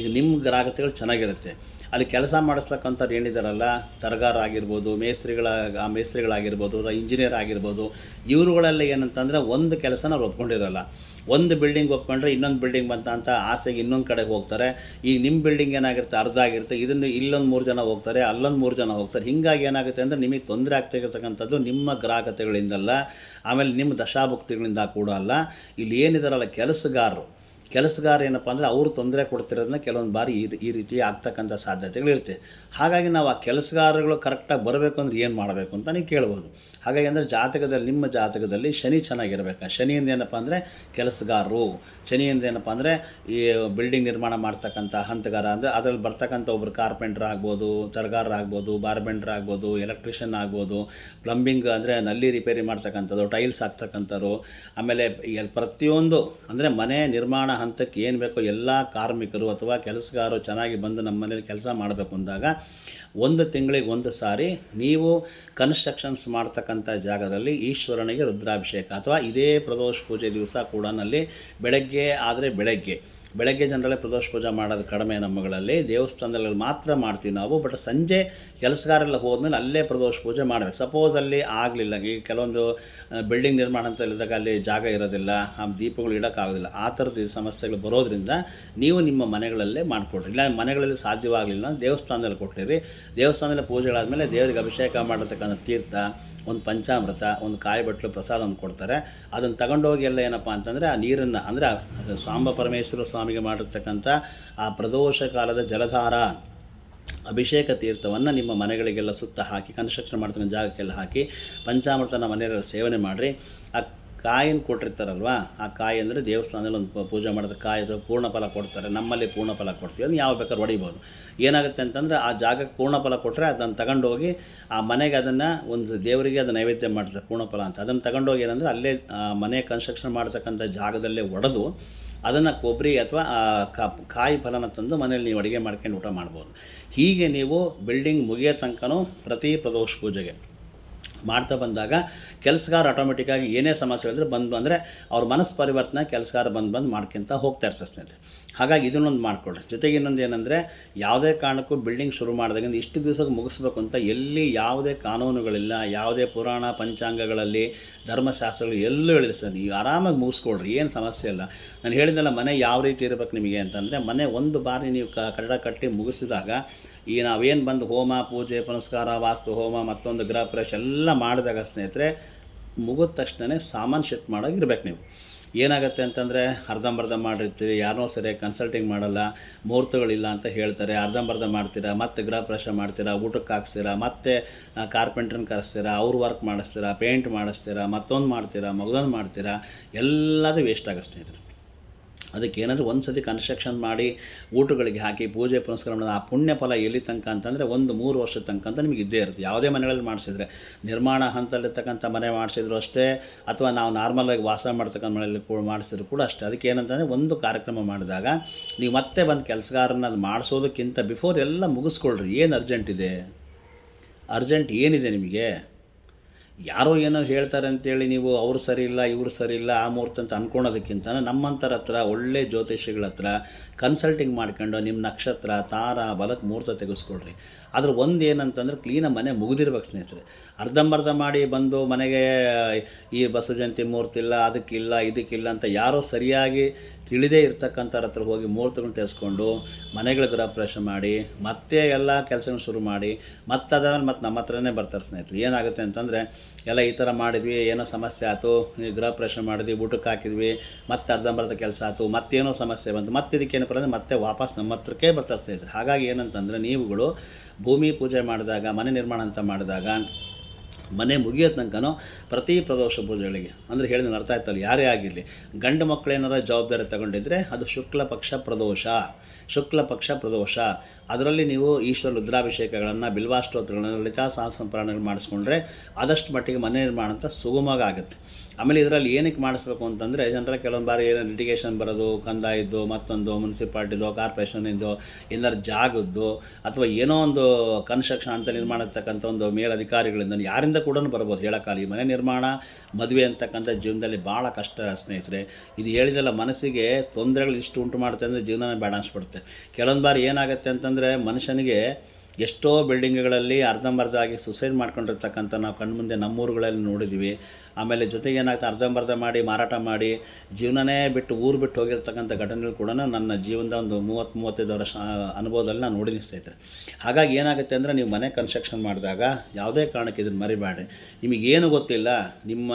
ಈಗ ನಿಮ್ಮ ಗ್ರಾಹಕತೆಗಳು ಚೆನ್ನಾಗಿರುತ್ತೆ. ಅಲ್ಲಿ ಕೆಲಸ ಮಾಡಿಸ್ತಕ್ಕಂಥವ್ರು ಏನಿದಾರಲ್ಲ, ತರಗಾರ ಆಗಿರ್ಬೋದು, ಮೇಸ್ತ್ರಿಗಳ ಮೇಸ್ತ್ರಿಗಳಾಗಿರ್ಬೋದು, ಅಥವಾ ಇಂಜಿನಿಯರ್ ಆಗಿರ್ಬೋದು, ಇವರುಗಳೆಲ್ಲ ಏನಂತಂದರೆ ಒಂದು ಕೆಲಸನ ಅವ್ರು ಒಪ್ಕೊಂಡಿರಲ್ಲ. ಒಂದು ಬಿಲ್ಡಿಂಗ್ ಒಪ್ಕೊಂಡ್ರೆ ಇನ್ನೊಂದು ಬಿಲ್ಡಿಂಗ್ ಬಂತ ಅಂತ ಆಸೆಗೆ ಇನ್ನೊಂದು ಕಡೆಗೆ ಹೋಗ್ತಾರೆ. ಈಗ ನಿಮ್ಮ ಬಿಲ್ಡಿಂಗ್ ಏನಾಗಿರುತ್ತೆ ಅರ್ಧ ಆಗಿರುತ್ತೆ, ಇದನ್ನು ಇಲ್ಲೊಂದು ಮೂರು ಜನ ಹೋಗ್ತಾರೆ, ಅಲ್ಲೊಂದು ಮೂರು ಜನ ಹೋಗ್ತಾರೆ. ಹೀಗಾಗಿ ಏನಾಗುತ್ತೆ ಅಂದರೆ ನಿಮಗೆ ತೊಂದರೆ ಆಗ್ತಾಯಿರ್ತಕ್ಕಂಥದ್ದು ನಿಮ್ಮ ಗ್ರಾಹಕತೆಗಳಿಂದಲ್ಲ, ಆಮೇಲೆ ನಿಮ್ಮ ದಶಾಭುಕ್ತಿಗಳಿಂದ ಕೂಡ ಅಲ್ಲ. ಇಲ್ಲಿ ಏನಿದಾರಲ್ಲ ಕೆಲಸಗಾರರು. ಕೆಲಸಗಾರ ಏನಪ್ಪ ಅಂದರೆ ಅವರು ತೊಂದರೆ ಕೊಡ್ತಿರೋದನ್ನ ಕೆಲವೊಂದು ಬಾರಿ ಈ ಈ ರೀತಿ ಆಗ್ತಕ್ಕಂಥ ಸಾಧ್ಯತೆಗಳಿರುತ್ತೆ ಹಾಗಾಗಿ ನಾವು ಆ ಕೆಲಸಗಾರಗಳು ಕರೆಕ್ಟಾಗಿ ಬರಬೇಕು ಅಂದ್ರೆ ಏನು ಮಾಡಬೇಕು ಅಂತ ನೀವು ಕೇಳ್ಬೋದು. ಹಾಗಾಗಿ ಅಂದರೆ ಜಾತಕದಲ್ಲಿ, ನಿಮ್ಮ ಜಾತಕದಲ್ಲಿ ಶನಿ ಚೆನ್ನಾಗಿರ್ಬೇಕು. ಶನಿಯಿಂದ ಏನಪ್ಪ ಅಂದರೆ ಕೆಲಸಗಾರರು. ಶನಿಯಿಂದ ಏನಪ್ಪ ಅಂದರೆ ಈ ಬಿಲ್ಡಿಂಗ್ ನಿರ್ಮಾಣ ಮಾಡ್ತಕ್ಕಂಥ ಹಂತಗಾರ ಅಂದರೆ ಅದರಲ್ಲಿ ಬರ್ತಕ್ಕಂಥ ಒಬ್ಬರು ಕಾರ್ಪೆಂಟ್ರ್ ಆಗ್ಬೋದು, ತರಗಾರರು ಆಗ್ಬೋದು ಬಾರ್ಬೆಂಡ್ರ್ ಆಗ್ಬೋದು ಎಲೆಕ್ಟ್ರಿಷಿಯನ್ ಆಗ್ಬೋದು ಪ್ಲಂಬಿಂಗ್ ಅಂದರೆ ನಲ್ಲಿ ರಿಪೇರಿ ಮಾಡ್ತಕ್ಕಂಥದ್ದು ಟೈಲ್ಸ್ ಹಾಕ್ತಕ್ಕಂಥವ್ರು. ಆಮೇಲೆ ಪ್ರತಿಯೊಂದು ಅಂದರೆ ಮನೆ ನಿರ್ಮಾಣ ಹಂತಕ್ಕೆ ಏನು ಬೇಕೋ ಎಲ್ಲ ಕಾರ್ಮಿಕರು ಅಥವಾ ಕೆಲಸಗಾರರು ಚೆನ್ನಾಗಿ ಬಂದು ನಮ್ಮ ಮನೇಲಿ ಕೆಲಸ ಮಾಡಬೇಕು ಅಂದಾಗ ಒಂದು ತಿಂಗಳಿಗೆ ಒಂದು ಸಾರಿ ನೀವು ಕನ್ಸ್ಟ್ರಕ್ಷನ್ಸ್ ಮಾಡ್ತಕ್ಕಂಥ ಜಾಗದಲ್ಲಿ ಈಶ್ವರನಿಗೆ ರುದ್ರಾಭಿಷೇಕ ಅಥವಾ ಇದೇ ಪ್ರದೋಷ ಪೂಜೆ ದಿವಸ ಕೂಡ ನಲ್ಲಿ ಬೆಳಗ್ಗೆ ಆದರೆ ಬೆಳಗ್ಗೆ ಬೆಳಗ್ಗೆ ಜನರಲ್ಲೇ ಪ್ರದೋಷ ಪೂಜೆ ಮಾಡೋದು ಕಡಿಮೆ ನಮ್ಮಗಳಲ್ಲಿ ದೇವಸ್ಥಾನದಲ್ಲಿ ಮಾತ್ರ ಮಾಡ್ತೀವಿ ನಾವು ಬಟ್ ಸಂಜೆ ಕೆಲಸಗಾರೆಲ್ಲ ಹೋದ್ಮೇಲೆ ಅಲ್ಲೇ ಪ್ರದೋಷ ಪೂಜೆ ಮಾಡಬೇಕು. ಸಪೋಸ್ ಅಲ್ಲಿ ಆಗಲಿಲ್ಲ ಈ ಕೆಲವೊಂದು ಬಿಲ್ಡಿಂಗ್ ನಿರ್ಮಾಣ ಅಂತ ಹೇಳಿದಾಗ ಅಲ್ಲಿ ಜಾಗ ಇರೋದಿಲ್ಲ, ಆ, ದೀಪಗಳು ಇಡೋಕ್ಕಾಗೋದಿಲ್ಲ ಆ ಥರದ ಸಮಸ್ಯೆಗಳು ಬರೋದ್ರಿಂದ ನೀವು ನಿಮ್ಮ ಮನೆಗಳಲ್ಲೇ ಮಾಡಿಕೊಡ್ರಿ ಇಲ್ಲ, ಮನೆಗಳಲ್ಲಿ ಸಾಧ್ಯವಾಗಲಿಲ್ಲ ದೇವಸ್ಥಾನದಲ್ಲಿ ಕೊಟ್ಟಿರಿ. ದೇವಸ್ಥಾನದಲ್ಲಿ ಪೂಜೆಗಳಾದಮೇಲೆ ದೇವರಿಗೆ ಅಭಿಷೇಕ ಮಾಡಿರ್ತಕ್ಕಂಥ ತೀರ್ಥ, ಒಂದು ಪಂಚಾಮೃತ, ಒಂದು ಕಾಯಿ ಪ್ರಸಾದವನ್ನು ಕೊಡ್ತಾರೆ. ಅದನ್ನು ತಗೊಂಡೋಗಿ ಎಲ್ಲ ಏನಪ್ಪ ಅಂತಂದರೆ, ಆ ನೀರನ್ನು, ಅಂದರೆ ಸಾಂಬ ಪರಮೇಶ್ವರ ಸ್ವಾಮಿಗೆ ಮಾಡಿರ್ತಕ್ಕಂಥ ಆ ಪ್ರದೋಷ ಕಾಲದ ಜಲಧಾರ, ಅಭಿಷೇಕ ತೀರ್ಥವನ್ನು ನಿಮ್ಮ ಮನೆಗಳಿಗೆಲ್ಲ ಸುತ್ತ ಹಾಕಿ ಕನ್ಸ್ಟ್ರಕ್ಷನ್ ಮಾಡ್ತಕ್ಕಂಥ ಜಾಗಕ್ಕೆಲ್ಲ ಹಾಕಿ, ಪಂಚಾಮೃತನ ಮನೆಯಲ್ಲ ಸೇವನೆ ಮಾಡಿರಿ. ಆ ಕಾಯಿನ ಕೊಟ್ಟಿರ್ತಾರಲ್ವ? ಆ ಕಾಯಿ ಅಂದರೆ ದೇವಸ್ಥಾನದಲ್ಲಿ ಒಂದು ಪೂಜೆ ಮಾಡಿದ ಕಾಯಿ ಪೂರ್ಣ ಫಲ ಕೊಡ್ತಾರೆ. ನಮ್ಮಲ್ಲಿ ಪೂರ್ಣ ಫಲ ಕೊಡ್ತೀವಿ ಅದನ್ನು ಯಾವ ಬೇಕಾದ್ರೂ ಹೊಡಿಬೋದು. ಏನಾಗುತ್ತೆ ಅಂತಂದರೆ ಆ ಜಾಗಕ್ಕೆ ಪೂರ್ಣ ಫಲ ಕೊಟ್ಟರೆ ಅದನ್ನು ತಗೊಂಡೋಗಿ ಆ ಮನೆಗೆ ಅದನ್ನು ಒಂದು ದೇವರಿಗೆ ಅದು ನೈವೇದ್ಯ ಮಾಡ್ತಾರೆ, ಪೂರ್ಣ ಫಲ ಅಂತ. ಅದನ್ನು ತಗೊಂಡೋಗಿ ಏನಂದರೆ ಅಲ್ಲೇ ಮನೆ ಕನ್ಸ್ಟ್ರಕ್ಷನ್ ಮಾಡ್ತಕ್ಕಂಥ ಜಾಗದಲ್ಲೇ ಒಡೆದು ಅದನ್ನು ಕೊಬ್ಬರಿ ಅಥವಾ ಕಾಯಿ ಫಲನ ತಂದು ಮನೇಲಿ ನೀವು ಅಡುಗೆ ಮಾಡ್ಕೊಂಡು ಊಟ ಮಾಡ್ಬೋದು. ಹೀಗೆ ನೀವು ಬಿಲ್ಡಿಂಗ್ ಮುಗಿಯೋ ತನಕನೂ ಪ್ರತಿ ಪ್ರದೋಷ ಪೂಜೆಗೆ. ಮಾಡ್ತಾ ಬಂದಾಗ ಕೆಲಸಗಾರ ಆಟೋಮೆಟಿಕ್ಕಾಗಿ ಏನೇ ಸಮಸ್ಯೆ ಹೇಳಿದ್ರೆ ಬಂದು ಬಂದರೆ ಅವ್ರ ಮನಸ್ಸು ಪರಿವರ್ತನೆ ಕೆಲಸಗಾರ ಬಂದು ಬಂದು ಮಾಡ್ಕೊಂತ ಹೋಗ್ತಾ ಇರ್ತಾರೆ ಸ್ನೇಹಿತರೆ ಹಾಗಾಗಿ ಇದನ್ನೊಂದು ಮಾಡ್ಕೊಳ್ಳಿ. ಜೊತೆಗೆ ಇನ್ನೊಂದು ಏನಂದರೆ ಯಾವುದೇ ಕಾರಣಕ್ಕೂ ಬಿಲ್ಡಿಂಗ್ ಶುರು ಮಾಡಿದಾಗಿಂದ ಇಷ್ಟು ದಿವಸಕ್ಕೆ ಮುಗಿಸ್ಬೇಕು ಅಂತ ಎಲ್ಲಿ ಯಾವುದೇ ಕಾನೂನುಗಳಿಲ್ಲ, ಯಾವುದೇ ಪುರಾಣ ಪಂಚಾಂಗಗಳಲ್ಲಿ, ಧರ್ಮಶಾಸ್ತ್ರಗಳು ಎಲ್ಲೂ ಹೇಳಿದೆ ಸರ್. ನೀವು ಆರಾಮಾಗಿ ಮುಗಿಸ್ಕೊಳ್ರಿ, ಏನು ಸಮಸ್ಯೆ ಇಲ್ಲ. ನಾನು ಹೇಳಿದ್ನಲ್ಲ ಮನೆ ಯಾವ ರೀತಿ ಇರಬೇಕು ನಿಮಗೆ ಅಂತಂದರೆ ಮನೆ ಒಂದು ಬಾರಿ ನೀವು ಕಟ್ಟಡ ಕಟ್ಟಿ ಮುಗಿಸಿದಾಗ ಈ ನಾವೇನು ಬಂದು ಹೋಮ, ಪೂಜೆ, ಪುನಸ್ಕಾರ, ವಾಸ್ತು, ಹೋಮ, ಮತ್ತೊಂದು ಗೃಹ ಪ್ರವೇಶ ಎಲ್ಲ ಮಾಡಿದಾಗ ಸ್ನೇಹಿತರೆ, ಮುಗಿದ ತಕ್ಷಣವೇ ಸಾಮಾನು ಶಿಫ್ಟ್ ಮಾಡೋಕೆ ಇರ್ಬೇಕು ನೀವು. ಏನಾಗುತ್ತೆ ಅಂತಂದರೆ, ಅರ್ಧಂಬರ್ಧ ಮಾಡಿರ್ತೀರಿ ಯಾರನ್ನೋ ಸರಿಯಾಗಿ ಕನ್ಸಲ್ಟಿಂಗ್ ಮಾಡಲ್ಲ, ಮುಹೂರ್ತಗಳಿಲ್ಲ ಅಂತ ಹೇಳ್ತಾರೆ, ಅರ್ಧಂಬರ್ಧ ಮಾಡ್ತೀರಾ, ಮತ್ತೆ ಗೃಹ ಪ್ರವೇಶ ಮಾಡ್ತೀರಾ, ಊಟಕ್ಕೆ ಹಾಕ್ಸ್ತೀರಾ, ಮತ್ತೆ ಕಾರ್ಪೆಂಟ್ರನ್ನ ಕರೆಸ್ತೀರಾ, ಅವ್ರ ವರ್ಕ್ ಮಾಡಿಸ್ತೀರಾ ಪೇಂಟ್ ಮಾಡಿಸ್ತೀರಾ, ಮತ್ತೊಂದು ಮಾಡ್ತೀರಾ, ಮಗದೊಂದು ಮಾಡ್ತೀರಾ ಎಲ್ಲದೂ ವೇಸ್ಟ್ ಆಗುತ್ತೆ ಸ್ನೇಹಿತರೆ. ಅದಕ್ಕೆ ಏನಾದರೂ ಒಂದು ಸತಿ ಕನ್ಸ್ಟ್ರಕ್ಷನ್ ಮಾಡಿ ಊಟಗಳಿಗೆ ಹಾಕಿ ಪೂಜೆ ಪುನಸ್ಕಾರ ಮಾಡೋದು ಆ ಪುಣ್ಯ ಫಲ ಎಲ್ಲಿ ತನಕ ಅಂತಂದರೆ ಒಂದು ಮೂರು ವರ್ಷದ ತನಕ ಅಂತ ನಿಮಗೆ ಇದ್ದೇ ಇರುತ್ತೆ. ಯಾವುದೇ ಮನೆಗಳಲ್ಲಿ ಮಾಡಿಸಿದ್ರೆ. ನಿರ್ಮಾಣ ಹಂತದಲ್ಲಿರ್ತಕ್ಕಂಥ ಮನೆ ಮಾಡಿಸಿದ್ರು ಅಷ್ಟೇ, ಅಥವಾ ನಾವು ನಾರ್ಮಲಾಗಿ ವಾಸ ಮಾಡ್ತಕ್ಕಂಥ ಮನೆಯಲ್ಲಿ ಕೂಡ ಮಾಡಿಸಿದ್ರು ಕೂಡ ಅಷ್ಟೇ. ಅದಕ್ಕೆ ಏನಂತಂದರೆ ಒಂದು ಕಾರ್ಯಕ್ರಮ ಮಾಡಿದಾಗ ನೀವು ಮತ್ತೆ ಬಂದು ಕೆಲಸಗಾರನ ಮಾಡಿಸೋದಕ್ಕಿಂತ ಬಿಫೋರ್ ಎಲ್ಲ ಮುಗಿಸ್ಕೊಳ್ರಿ. ಏನು ಅರ್ಜೆಂಟ್ ಇದೆ? ಅರ್ಜೆಂಟ್ ಏನಿದೆ ನಿಮಗೆ? ಯಾರೋ ಏನೋ ಹೇಳ್ತಾರೆ ಅಂತೇಳಿ ನೀವು ಅವ್ರು ಸರಿ ಇಲ್ಲ, ಇವ್ರು ಸರಿ ಇಲ್ಲ, ಆ ಮುಹೂರ್ತ ಅಂತ ಅಂದ್ಕೊಳೋದಕ್ಕಿಂತ ನಮ್ಮಂಥರ ಹತ್ರ, ಒಳ್ಳೆ ಜ್ಯೋತಿಷಿಗಳ ಹತ್ರ ಕನ್ಸಲ್ಟಿಂಗ್ ಮಾಡ್ಕೊಂಡು ನಿಮ್ಮ ನಕ್ಷತ್ರ, ತಾರ ಬಲಕ್ಕೆ ಮುಹೂರ್ತ ತೆಗೆಸ್ಕೊಳ್ರಿ. ಅದ್ರ ಒಂದು ಏನಂತಂದ್ರೆ ಕ್ಲೀನಾಗಿ ಮನೆ ಮುಗಿದಿರ್ಬೇಕು ಸ್ನೇಹಿತರೆ. ಅರ್ಧಂಬರ್ಧ ಮಾಡಿ ಬಂದು ಮನೆಗೆ, ಈ ಬಸವ ಜಯಂತಿ ಮುಹೂರ್ತ ಇಲ್ಲ ಅದಕ್ಕಿಲ್ಲ ಇದಕ್ಕಿಲ್ಲ ಅಂತ ಯಾರೋ ಸರಿಯಾಗಿ ತಿಳಿದೇ ಇರ್ತಕ್ಕಂಥವ್ರ ಹತ್ರ ಹೋಗಿ ಮುಹೂರ್ತಗಳನ್ನ ತೆಗೆಸ್ಕೊಂಡು ಮನೆಗಳ ಗೃಹ ಮಾಡಿ, ಮತ್ತೆ ಎಲ್ಲ ಕೆಲಸಗಳನ್ನ ಶುರು ಮಾಡಿ ಮತ್ತೆ ಅದಾದ್ಮೇಲೆ ಮತ್ತೆ ನಮ್ಮ ಹತ್ರನೇ ಬರ್ತಾರೆ ಸ್ನೇಹಿತರು. ಏನಾಗುತ್ತೆ ಅಂತಂದರೆ ಎಲ್ಲ ಈ ಥರ ಮಾಡಿದ್ವಿ, ಏನೋ ಸಮಸ್ಯೆ ಆಯಿತು ಗೃಹ ಪ್ರವೇಶ ಮಾಡಿದ್ವಿ, ಊಟಕ್ಕೆ ಹಾಕಿದ್ವಿ, ಮತ್ತೆ ಅರ್ಧಂಬರ್ಧ ಕೆಲಸ ಆಯಿತು, ಮತ್ತೇನೋ ಸಮಸ್ಯೆ ಬಂತು, ಮತ್ತೆ ಇದಕ್ಕೇನಪ್ಪ ಅಂದರೆ ಮತ್ತೆ ವಾಪಸ್ ನಮ್ಮ ಹತ್ರಕ್ಕೆ ಬರ್ತಾ ಇದ್ದರು ಹಾಗಾಗಿ ಏನಂತಂದರೆ ನೀವುಗಳು ಭೂಮಿ ಪೂಜೆ ಮಾಡಿದಾಗ, ಮನೆ ನಿರ್ಮಾಣ ಅಂತ ಮಾಡಿದಾಗ, ಮನೆ ಮುಗಿಯೋ ತನಕನೂ ಪ್ರತಿ ಪ್ರದೋಷ ಪೂಜೆಗಳಿಗೆ, ಅಂದರೆ ಹೇಳಿದ ಅರ್ಥ ಆಯ್ತಲ್ಲ, ಯಾರೇ ಆಗಿರಲಿ, ಗಂಡು ಮಕ್ಕಳೇನಾರ ಜವಾಬ್ದಾರಿ ತಗೊಂಡಿದ್ರೆ ಅದು ಶುಕ್ಲ ಪಕ್ಷ ಪ್ರದೋಷ. ಶುಕ್ಲ ಪಕ್ಷ ಪ್ರದೋಷ. ಅದರಲ್ಲಿ ನೀವು ಈಶ್ವರ ರುದ್ರಾಭಿಷೇಕಗಳನ್ನು ಬಿಲ್ವಾಷ್ಟೋತ್ರಗಳನ್ನು ಲಲಿತಾ ಸಹಸ್ರಪ್ರಾಣಗಳು ಮಾಡಿಸ್ಕೊಂಡ್ರೆ ಆದಷ್ಟು ಮಟ್ಟಿಗೆ ಮನೆ ನಿರ್ಮಾಣ ಅಂತ ಸುಗಮವಾಗಿ ಆಗುತ್ತೆ ಆಮೇಲೆ ಇದರಲ್ಲಿ ಏನಕ್ಕೆ ಮಾಡಿಸ್ಬೇಕು ಅಂತಂದರೆ ಜನರ ಕೆಲವೊಂದು ಬಾರಿ ಏನೋ ಲಿಟಿಗೇಷನ್ ಬರೋದು, ಕಂದಾಯದ್ದು, ಮತ್ತೊಂದು ಮುನ್ಸಿಪಾಲ್ಟಿದು ಕಾರ್ಪೊರೇಷನಿಂದು ಏನಾದ್ರು ಜಾಗದ್ದು, ಅಥವಾ ಏನೋ ಒಂದು ಕನ್ಸ್ಟ್ರಕ್ಷನ್ ಅಂತ ನಿರ್ಮಾಣ ಇರ್ತಕ್ಕಂಥ ಒಂದು ಮೇಲಧಿಕಾರಿಗಳಿಂದ ಯಾರಿಂದ ಕೂಡ ಬರ್ಬೋದು ಹೇಳೋಕ್ಕಾಗಲಿ ಈ ಮನೆ ನಿರ್ಮಾಣ, ಮದುವೆ ಅಂತಕ್ಕಂಥ ಜೀವನದಲ್ಲಿ ಭಾಳ ಕಷ್ಟ ಸ್ನೇಹಿತರೆ. ಇದು ಹೇಳಿದೆಲ್ಲ ಮನಸ್ಸಿಗೆ ತೊಂದರೆಗಳು ಇಷ್ಟು ಉಂಟು ಮಾಡುತ್ತೆ ಅಂದರೆ ಜೀವನನೇ ಬೇಡ ಅನಿಸ್ಬಿಡುತ್ತೆ. ಕೆಲವೊಂದು ಬಾರಿ ಏನಾಗುತ್ತೆ ಅಂತಂದರೆ ಮನುಷ್ಯನಿಗೆ ಎಷ್ಟೋ ಬಿಲ್ಡಿಂಗ್ಗಳಲ್ಲಿ ಅರ್ಧಂಬರ್ಧ ಆಗಿ ಸುಸೈಡ್ ಮಾಡ್ಕೊಂಡಿರ್ತಕ್ಕಂಥ ನಾವು ಕಣ್ಮುಂದೆ ನಮ್ಮೂರುಗಳಲ್ಲಿ ನೋಡಿದ್ದೀವಿ. ಆಮೇಲೆ ಜೊತೆಗೆ ಏನಾಗ್ತದೆ ಅರ್ಧಂಬರ್ಧ ಮಾಡಿ, ಮಾರಾಟ ಮಾಡಿ, ಜೀವನನೇ ಬಿಟ್ಟು ಊರು ಬಿಟ್ಟು ಹೋಗಿರ್ತಕ್ಕಂಥ ಘಟನೆಗಳು ಕೂಡ ನನ್ನ ಜೀವನದ ಒಂದು ಮೂವತ್ತು ಮೂವತ್ತೈದು ವರ್ಷ ಅನುಭವದಲ್ಲಿ ನಾನು ನೋಡಿ ಸ್ನೇಹಿತರೆ ಹಾಗಾಗಿ ಏನಾಗುತ್ತೆ ಅಂದರೆ ನೀವು ಮನೆ ಕನ್ಸ್ಟ್ರಕ್ಷನ್ ಮಾಡಿದಾಗ ಯಾವುದೇ ಕಾರಣಕ್ಕೆ ಇದನ್ನು ಮರಿಬೇಡಿ ನಿಮಗೇನು ಗೊತ್ತಿಲ್ಲ, ನಿಮ್ಮ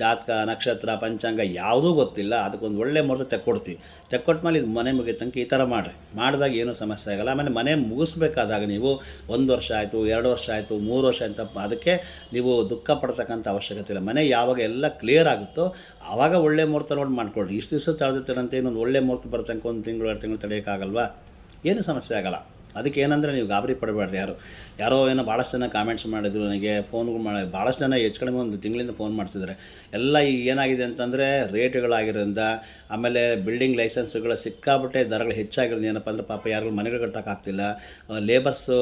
ಜಾತಕ, ನಕ್ಷತ್ರ, ಪಂಚಾಂಗ ಯಾವುದೂ ಗೊತ್ತಿಲ್ಲ, ಅದಕ್ಕೊಂದು ಒಳ್ಳೆ ಮುಹೂರ್ತ ತೆಕ್ಕೊಡ್ತೀವಿ. ತೆಕ್ಕೊಟ್ಮೇಲೆ ಇದು ಮನೆ ಮುಗಿಯ ಈ ಥರ ಮಾಡಿರಿ. ಮಾಡಿದಾಗ ಏನೂ ಸಮಸ್ಯೆ ಆಗಲ್ಲ. ಆಮೇಲೆ ಮನೆ ಮುಗಿಸ್ಬೇಕಾದಾಗ ನೀವು ಒಂದು ವರ್ಷ ಆಯಿತು, ಎರಡು ವರ್ಷ ಆಯಿತು, ಮೂರು ವರ್ಷ ಅಂತ ಅದಕ್ಕೆ ನೀವು ದುಃಖ ಪಡ್ತಕ್ಕಂಥ ಅವಶ್ಯಕತೆ ಇಲ್ಲ. ಮನೆ ಯಾವಾಗ ಎಲ್ಲ ಕ್ಲಿಯರ್ ಆಗುತ್ತೋ ಆವಾಗ ಒಳ್ಳೆ ಮುಹೂರ್ತ ನೋಡಿ ಮಾಡ್ಕೊಳ್ಳಿ. ಇಷ್ಟು ದಿವಸ ತಡೆದಿರ್ತಾರಂತೆ, ಇನ್ನೊಂದು ಒಳ್ಳೆ ಮುಹೂರ್ತ ಬರ್ತಂಕ ಒಂದು ತಿಂಗಳು, ಎರಡು ತಿಂಗಳು ತಡೆಯೋಕ್ಕಾಗಲ್ವಾ ಏನು ಸಮಸ್ಯೆ ಆಗಲ್ಲ. ಅದಕ್ಕೆ ಏನಂದರೆ ನೀವು ಗಾಬರಿ ಪಡಬೇಡ್ರಿ ಯಾರು. ಯಾರೋ ಏನೋ ಭಾಳಷ್ಟು ಜನ ಕಾಮೆಂಟ್ಸ್ ಮಾಡಿದ್ರು, ನನಗೆ ಫೋನ್ಗಳು ಮಾಡಿ, ಭಾಳಷ್ಟು ಜನ ಹೆಚ್ಚು ಕಡಿಮೆ ಒಂದು ತಿಂಗಳಿಂದ ಫೋನ್ ಮಾಡ್ತಿದ್ದಾರೆ ಎಲ್ಲ ಈಗ ಏನಾಗಿದೆ ಅಂತಂದರೆ ರೇಟ್ಗಳಾಗಿರೋದ್ರಿಂದ ಆಮೇಲೆ ಬಿಲ್ಡಿಂಗ್ ಲೈಸೆನ್ಸ್ಗಳು ಸಿಕ್ಕಾಬಿಟ್ಟೆ ದರಗಳು ಹೆಚ್ಚಾಗಿರೋದು ಏನಪ್ಪ ಅಂದರೆ ಪಾಪ ಯಾರಿಗೂ ಮನೆಗಳು ಕಟ್ಟೋಕ್ಕಾಗ್ತಿಲ್ಲ ಲೇಬರ್ಸು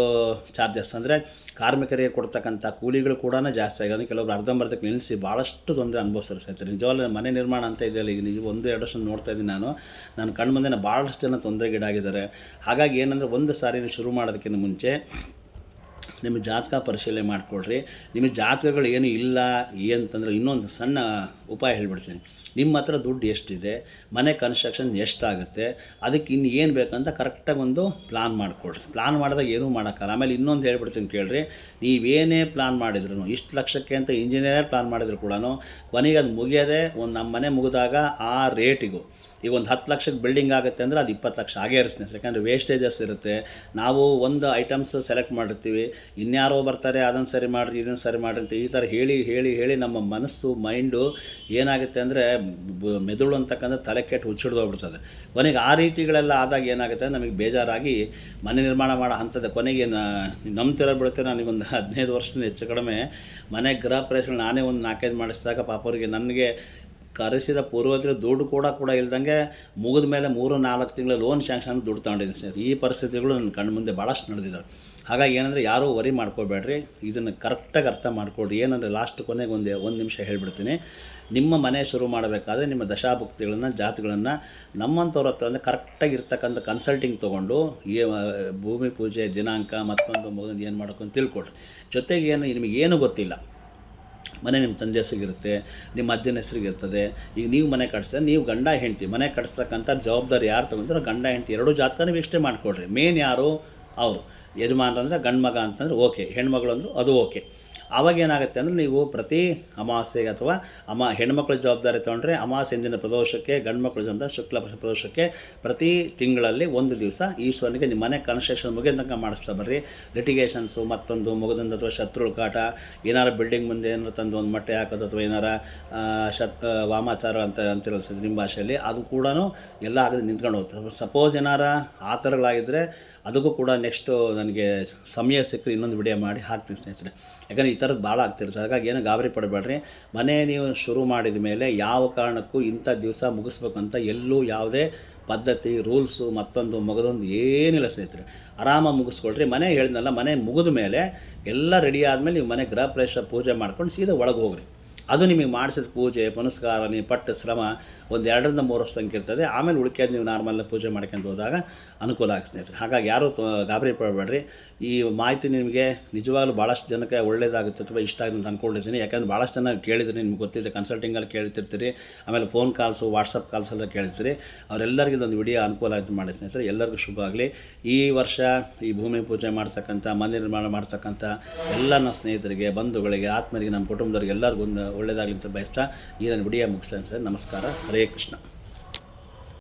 ಚಾರ್ಜಸ್ ಅಂದರೆ ಕಾರ್ಮಿಕರಿಗೆ ಕೊಡ್ತಕ್ಕಂಥ ಕೂಲಿಗಳು ಕೂಡ ಜಾಸ್ತಿ ಆಗಿದೆ ಕೆಲವರು ಅರ್ಧಂಬರ್ಧಕ್ಕೆ ನಿಲ್ಲಿಸಿ ಭಾಳಷ್ಟು ತೊಂದರೆ ಅನುಭವಿಸ್ತಾರೆ ನಿಜವಾಗ ಮನೆ ನಿರ್ಮಾಣ ಅಂತ ಇದೆಯಲ್ಲ, ಈಗ ನೀವು ಒಂದು ಎರಡು ವರ್ಷ ನೋಡ್ತಾ ಇದ್ದೀನಿ ನಾನು. ನನ್ನ ಕಣ್ಮುಂದೆ ಭಾಳಷ್ಟು ಜನ ತೊಂದರೆಗೀಡಾಗಿದ್ದಾರೆ. ಹಾಗಾಗಿ ಏನಂದರೆ ಒಂದು ಸಾರಿ ನೀವು ಶುರು ಮಾಡೋದಕ್ಕಿಂತ ಮುಂಚೆ ನಿಮ್ಮ ಜಾತಕ ಪರಿಶೀಲನೆ ಮಾಡಿಕೊಡ್ರಿ ನಿಮ್ಮ ಜಾತಕಗಳು ಏನು ಇಲ್ಲ, ಏನಂತಂದ್ರೆ ಇನ್ನೊಂದು ಸಣ್ಣ ಉಪಾಯ ಹೇಳ್ಬಿಡ್ತೀನಿ. ನಿಮ್ಮ ಹತ್ರ ದುಡ್ಡು ಎಷ್ಟಿದೆ, ಮನೆ ಕನ್ಸ್ಟ್ರಕ್ಷನ್ ಎಷ್ಟಾಗುತ್ತೆ, ಅದಕ್ಕೆ ಇನ್ನು ಏನು ಬೇಕಂತ ಕರೆಕ್ಟಾಗಿ ಒಂದು ಪ್ಲಾನ್ ಮಾಡಿಕೊಡ್ರಿ ಪ್ಲಾನ್ ಮಾಡಿದಾಗ ಏನೂ ಮಾಡೋಕ್ಕಲ್ಲ ಆಮೇಲೆ ಇನ್ನೊಂದು ಹೇಳ್ಬಿಡ್ತೀನಿ ಕೇಳ್ರಿ. ನೀವೇನೇ ಪ್ಲಾನ್ ಮಾಡಿದ್ರು ಇಷ್ಟು ಲಕ್ಷಕ್ಕೆ ಅಂತ ಇಂಜಿನಿಯರೇ ಪ್ಲಾನ್ ಮಾಡಿದ್ರು ಕೂಡ ಕೊನೆಗೆ ಅದು ಮುಗಿಯೋದೇ ಒಂದು ನಮ್ಮ ಮನೆ ಮುಗಿದಾಗ ಆ ರೇಟಿಗೂ ಈಗ ಒಂದು ಹತ್ತು ಲಕ್ಷದ ಬಿಲ್ಡಿಂಗ್ ಆಗುತ್ತೆ ಅಂದರೆ ಅದು ಇಪ್ಪತ್ತು ಲಕ್ಷ ಆಗೇ ಇರಿಸ್ತೀನಿ. ಯಾಕಂದರೆ ವೇಸ್ಟೇಜಸ್ ಇರುತ್ತೆ. ನಾವು ಒಂದು ಐಟಮ್ಸ್ ಸೆಲೆಕ್ಟ್ ಮಾಡಿರ್ತೀವಿ. ಇನ್ಯಾರೋ ಬರ್ತಾರೆ, ಅದನ್ನು ಸರಿ ಮಾಡಿರಿ, ಇದನ್ನು ಸರಿ ಮಾಡಿರಿ ಅಂತ ಈ ಥರ ಹೇಳಿ ಹೇಳಿ ಹೇಳಿ ನಮ್ಮ ಮನಸ್ಸು ಮೈಂಡು ಏನಾಗುತ್ತೆ ಅಂದರೆ ಮೆದುಳು ಅಂತಕ್ಕಂಥ ತಲೆ ಕೆಟ್ಟು ಹುಚ್ಚಿಡ್ದೋಗ್ಬಿಡ್ತದೆ ಕೊನೆಗೆ ಆ ರೀತಿಗಳೆಲ್ಲ ಆದಾಗ ಏನಾಗುತ್ತೆ ನಮಗೆ ಬೇಜಾರಾಗಿ ಮನೆ ನಿರ್ಮಾಣ ಮಾಡೋ ಹಂತದ ಕೊನೆಗೆ ನಂಬ್ತಿರೋ ಬಿಡುತ್ತೆ ನನಗೊಂದು ಹದಿನೈದು ವರ್ಷದಿಂದ ಹೆಚ್ಚು ಕಡಿಮೆ ಮನೆ ಗೃಹ ಪ್ರವೇಶಗಳು ನಾನೇ ಒಂದು ನಾಲ್ಕೈದು ಮಾಡಿಸಿದಾಗ ಪಾಪ ಅವರಿಗೆ ನನಗೆ ಕರೆಸಿದ ಪೂರ್ವಜರು ದುಡ್ಡು ಕೂಡ ಕೂಡ ಇಲ್ದಂಗೆ ಮುಗಿದ ಮೇಲೆ ಮೂರು ನಾಲ್ಕು ತಿಂಗಳ ಲೋನ್ ಶಾಂಕ್ಷನ್ ದುಡ್ಡು ತಗೊಂಡಿದ್ದೀನಿ ಸರ್. ಈ ಪರಿಸ್ಥಿತಿಗಳು ನನ್ನ ಕಣ್ಣು ಮುಂದೆ ಭಾಳಷ್ಟು ನಡೆದಿದ್ದಾರೆ ಹಾಗಾಗಿ ಏನಂದರೆ ಯಾರೂ ವರಿ ಮಾಡ್ಕೋಬೇಡ್ರಿ. ಇದನ್ನು ಕರೆಕ್ಟಾಗಿ ಅರ್ಥ ಮಾಡ್ಕೊಡ್ರಿ ಏನಂದರೆ ಲಾಸ್ಟ್ ಕೊನೆಗೆ ಒಂದು ಒಂದು ನಿಮಿಷ ಹೇಳಿಬಿಡ್ತೀನಿ. ನಿಮ್ಮ ಮನೆ ಶುರು ಮಾಡಬೇಕಾದ್ರೆ ನಿಮ್ಮ ದಶಾಭುಕ್ತಿಗಳನ್ನು, ಜಾತಿಗಳನ್ನು ನಮ್ಮಂಥವ್ರ ಹತ್ರ ಅಂದರೆ ಕರೆಕ್ಟಾಗಿ ಇರ್ತಕ್ಕಂಥ ಕನ್ಸಲ್ಟಿಂಗ್ ತೊಗೊಂಡು ಈ ಭೂಮಿ ಪೂಜೆ ದಿನಾಂಕ ಮತ್ತೊಂದು ಮಗನ ಏನು ಅಂತ ತಿಳ್ಕೊಡ್ರಿ ಜೊತೆಗೆ ಏನು ನಿಮಗೇನು ಗೊತ್ತಿಲ್ಲ. ಮನೆ ನಿಮ್ಮ ತಂದೆ ಹೆಸರಿಗಿರುತ್ತೆ, ನಿಮ್ಮ ಅಜ್ಜನ ಹೆಸರಿಗಿರ್ತದೆ. ಈಗ ನೀವು ಮನೆ ಕಟ್ಸಿದ್ರೆ ನೀವು ಗಂಡ ಹೆಂಡತಿ, ಮನೆ ಕಟ್ಸ್ತಕ್ಕಂಥ ಜವಾಬ್ದಾರಿ ಯಾರು ತಗೊಂಡ್ರೆ ಗಂಡ ಹೆಂಡತಿ, ಎರಡೂ ಜಾತಕ ಇಷ್ಟೇ ಮಾಡಿಕೊಡ್ರಿ ಮೇನ್ ಯಾರು? ಅವರು. ಯಜಮಾನ್ರಂದ್ರೆ ಅಂದರೆ ಗಂಡು ಮಗ ಅಂತಂದ್ರೆ ಓಕೆ ಹೆಣ್ಮಗಳು ಅಂದರು ಅದು ಓಕೆ ಆವಾಗ ಏನಾಗುತ್ತೆ ಅಂದರೆ ನೀವು ಪ್ರತಿ ಅಮಾವಾಸ್ಯೆಗೆ ಅಥವಾ ಅಮ ಹೆಣ್ಮಕ್ಳ ಜವಾಬ್ದಾರಿ ತೊಗೊಂಡ್ರೆ ಅಮಾವಾಸ್ಯೆ ಹಿಂದಿನ ಪ್ರದೋಷಕ್ಕೆ ಗಂಡು ಮಕ್ಕಳ ಜನ ಶುಕ್ಲ ಪ್ರದೋಷಕ್ಕೆ ಪ್ರತಿ ತಿಂಗಳಲ್ಲಿ ಒಂದು ದಿವಸ ಈಶ್ವರನಿಗೆ ನಿಮ್ಮ ಮನೆ ಕನ್ಸ್ಟ್ರಕ್ಷನ್ ಮುಗಿದಂಗೆ ಮಾಡಿಸ್ತಾ ಬರ್ರಿ. ಲಿಟಿಗೇಷನ್ಸು ಮತ್ತೊಂದು ಮುಗಿದಂದು ಅಥವಾ ಶತ್ರು ಕಾಟ, ಏನಾರು ಬಿಲ್ಡಿಂಗ್ ಮುಂದೆ ಏನಾರು ತಂದು ಒಂದು ಮಟ್ಟೆ ಹಾಕೋದು ಅಥವಾ ಏನಾರ ಶತ್ ವಾಮಾಚಾರ ಅಂತ ಸರ್ ನಿಮ್ಮ ಭಾಷೆಯಲ್ಲಿ, ಅದು ಕೂಡ ಎಲ್ಲ ಆಗದೆ ನಿಂತ್ಕೊಂಡು ಹೋಗ್ತದೆ ಸಪೋಸ್ ಏನಾರ ಆ ಥರಗಳಾಗಿದ್ದರೆ ಅದಕ್ಕೂ ಕೂಡ ನೆಕ್ಸ್ಟು ನನಗೆ ಸಮಯ ಸಿಕ್ಕರೆ ಇನ್ನೊಂದು ವಿಡಿಯೋ ಮಾಡಿ ಹಾಕ್ತೀನಿ ಸ್ನೇಹಿತರೆ. ಯಾಕಂದರೆ ಈ ಥರದ್ದು ಭಾಳ ಆಗ್ತಿರುತ್ತೆ ಹಾಗಾಗಿ ಏನು ಗಾಬರಿ ಪಡಬೇಡ್ರಿ. ಮನೆ ನೀವು ಶುರು ಮಾಡಿದ ಮೇಲೆ ಯಾವ ಕಾರಣಕ್ಕೂ ಇಂಥ ದಿವಸ ಮುಗಿಸ್ಬೇಕಂತ ಎಲ್ಲೂ ಯಾವುದೇ ಪದ್ಧತಿ ರೂಲ್ಸು ಮತ್ತೊಂದು ಮಗದೊಂದು ಏನಿಲ್ಲ ಸ್ನೇಹಿತರೆ. ಆರಾಮಾಗಿ ಮುಗಿಸ್ಕೊಳ್ರಿ. ಮನೆ ಹೇಳಿದ್ನಲ್ಲ, ಮನೆ ಮುಗಿದ ಮೇಲೆ ಎಲ್ಲ ರೆಡಿ ಆದಮೇಲೆ ನೀವು ಮನೆ ಗೃಹ ಪ್ರವೇಶ ಪೂಜೆ ಮಾಡ್ಕೊಂಡು ಸೀದಾ ಒಳಗೆ ಹೋಗ್ರಿ. ಅದು ನಿಮಗೆ ಮಾಡಿಸಿದ ಪೂಜೆ, ಪುನಸ್ಕಾರ, ನೀವು ಪಟ್ಟ ಶ್ರಮ ಒಂದು ಎರಡರಿಂದ ಮೂರು ವರ್ಷ ಸಂಖ್ಯೆ ಇರ್ತದೆ. ಆಮೇಲೆ ಉಳಿಕೆದು ನೀವು ನಾರ್ಮಲ್ ಪೂಜೆ ಮಾಡ್ಕೊಂಡು ಹೋದಾಗ ಅನುಕೂಲ ಆಗಿ ಸ್ನೇಹಿತರೆ. ಹಾಗಾಗಿ ಯಾರೂ ಗಾಬರಿ ಪಡಬೇಡ್ರಿ. ಈ ಮಾಹಿತಿ ನಿಮಗೆ ನಿಜವಾಗ್ಲೂ ಭಾಳಷ್ಟು ಜನಕ್ಕೆ ಒಳ್ಳೇದಾಗುತ್ತೆ ಅಥವಾ ಇಷ್ಟ ಆಗುತ್ತೆ ಅಂತ ಅಂದ್ಕೊಂಡಿದ್ದೀನಿ ಯಾಕಂದ್ರೆ ಭಾಳಷ್ಟು ಜನ ಕೇಳಿದ್ರೆ ನಿಮ್ಗೆ ಗೊತ್ತಿದೆ ಕನ್ಸಲ್ಟಿಂಗಲ್ಲಿ ಕೇಳ್ತಿರ್ತೀರಿ, ಆಮೇಲೆ ಫೋನ್ ಕಾಲ್ಸು ವಾಟ್ಸಪ್ ಕಾಲ್ಸ್ ಎಲ್ಲ ಕೇಳ್ತೀರಿ ಅವರೆಲ್ಲರಿಗೂ ಇದೊಂದು ವಿಡಿಯೋ ಅನುಕೂಲ ಆಯಿತು ಮಾಡಿ ಸ್ನೇಹಿತರೆ. ಎಲ್ಲರಿಗೂ ಶುಭ ಆಗಲಿ. ಈ ವರ್ಷ ಈ ಭೂಮಿ ಪೂಜೆ ಮಾಡ್ತಕ್ಕಂಥ, ಮನೆ ನಿರ್ಮಾಣ ಮಾಡ್ತಕ್ಕಂಥ ಎಲ್ಲ ನನ್ನ ಸ್ನೇಹಿತರಿಗೆ, ಬಂಧುಗಳಿಗೆ ಆತ್ಮರಿಗೆ ನಮ್ಮ ಕುಟುಂಬದವ್ರಿಗೆ ಎಲ್ಲರಿಗೂ ಒಂದು ಒಳ್ಳೆಯದಾಗಲಿ ಅಂತ ಬಯಸ್ತಾ ಈ ನನ್ನ ವಿಡಿಯೋ ಮುಗಿಸ್ತೇನೆ ಸರ್. ನಮಸ್ಕಾರ. ಹರೇ ಕೃಷ್ಣ.